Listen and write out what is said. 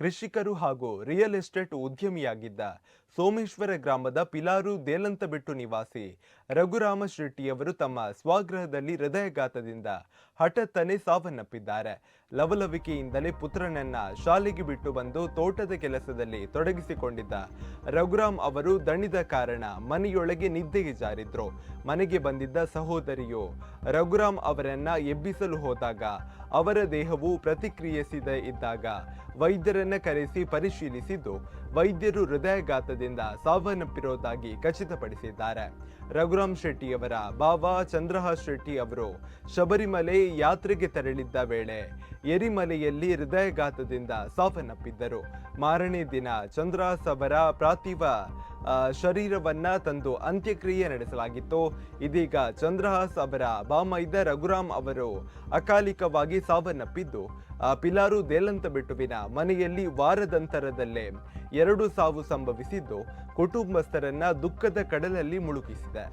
ಕೃಷಿಕರು ಹಾಗೂ real estate ಉದ್ಯಮಿಯಾಗಿದ್ದ Someshwara ಗ್ರಾಮದ ಪಿಲಾರು ದೇಲಂತಬೆಟ್ಟು ನಿವಾಸಿ ರಘುರಾಮ ಶೆಟ್ಟಿಯವರು ತಮ್ಮ ಸ್ವಗೃಹದಲ್ಲಿ ಹೃದಯಘಾತದಿಂದ ಹಠತ್ತನೆ ಸಾವನ್ನಪ್ಪಿದ್ದಾರೆ. ಲವಲವಿಕೆಯಿಂದಲೇ ಪುತ್ರನನ್ನ ಶಾಲೆಗೆ ಬಿಟ್ಟು ಬಂದು ತೋಟದ ಕೆಲಸದಲ್ಲಿ ತೊಡಗಿಸಿಕೊಂಡಿದ್ದ ರಘುರಾಮ್ ಅವರು ದಣಿದ ಕಾರಣ ಮನೆಯೊಳಗೆ ನಿದ್ದೆಗೆ ಜಾರಿದ್ರು. ಮನೆಗೆ ಬಂದಿದ್ದ ಸಹೋದರಿಯು ರಘುರಾಮ್ ಅವರನ್ನ ಎಬ್ಬಿಸಲು ಹೋದಾಗ ಅವರ ದೇಹವು ಪ್ರತಿಕ್ರಿಯಿಸಿದೆ ಇದ್ದಾಗ ವೈದ್ಯರನ್ನ ಕರೆಸಿ ಪರಿಶೀಲಿಸಿದ್ದು. ವೈದ್ಯರು ಹೃದಯಘಾತದಿಂದ ಸಾವನ್ನಪ್ಪಿರೋದಾಗಿ ಖಚಿತಪಡಿಸಿದ್ದಾರೆ. ರಘುರಾಮ್ ಶೆಟ್ಟಿಯವರ ಬಾಬಾ ಚಂದ್ರಹಾಸ್ ಶೆಟ್ಟಿ ಅವರು ಶಬರಿಮಲೆ ಯಾತ್ರೆಗೆ ತೆರಳಿದ್ದ ವೇಳೆ ಎರಿಮಲೆಯಲ್ಲಿ ಹೃದಯಘಾತದಿಂದ ಸಾವನ್ನಪ್ಪಿದ್ದರು. ಮಾರನೇ ದಿನ ಚಂದ್ರಹಾಸ್ ಅವರ ಪಾರ್ಥಿವ ಆ, ಶರೀರವನ್ನ ತಂದು ಅಂತ್ಯಕ್ರಿಯೆ ನಡೆಸಲಾಗಿತ್ತು. ಇದೀಗ ಚಂದ್ರಹಾಸ್ ಅವರ ಬಾಮೈದ ರಘುರಾಮ್ ಅವರು ಅಕಾಲಿಕವಾಗಿ ಸಾವನ್ನಪ್ಪಿದ್ದು ಪಿಲಾರು ದೇಲಂತ ಬಿಟ್ಟುವಿನ ಮನೆಯಲ್ಲಿ ವಾರದಂತರದಲ್ಲೇ ಎರಡು ಸಾವು ಸಂಭವಿಸಿದ್ದು, ಕುಟುಂಬಸ್ಥರನ್ನ ದುಃಖದ ಕಡಲಲ್ಲಿ ಮುಳುಗಿಸಿದೆ.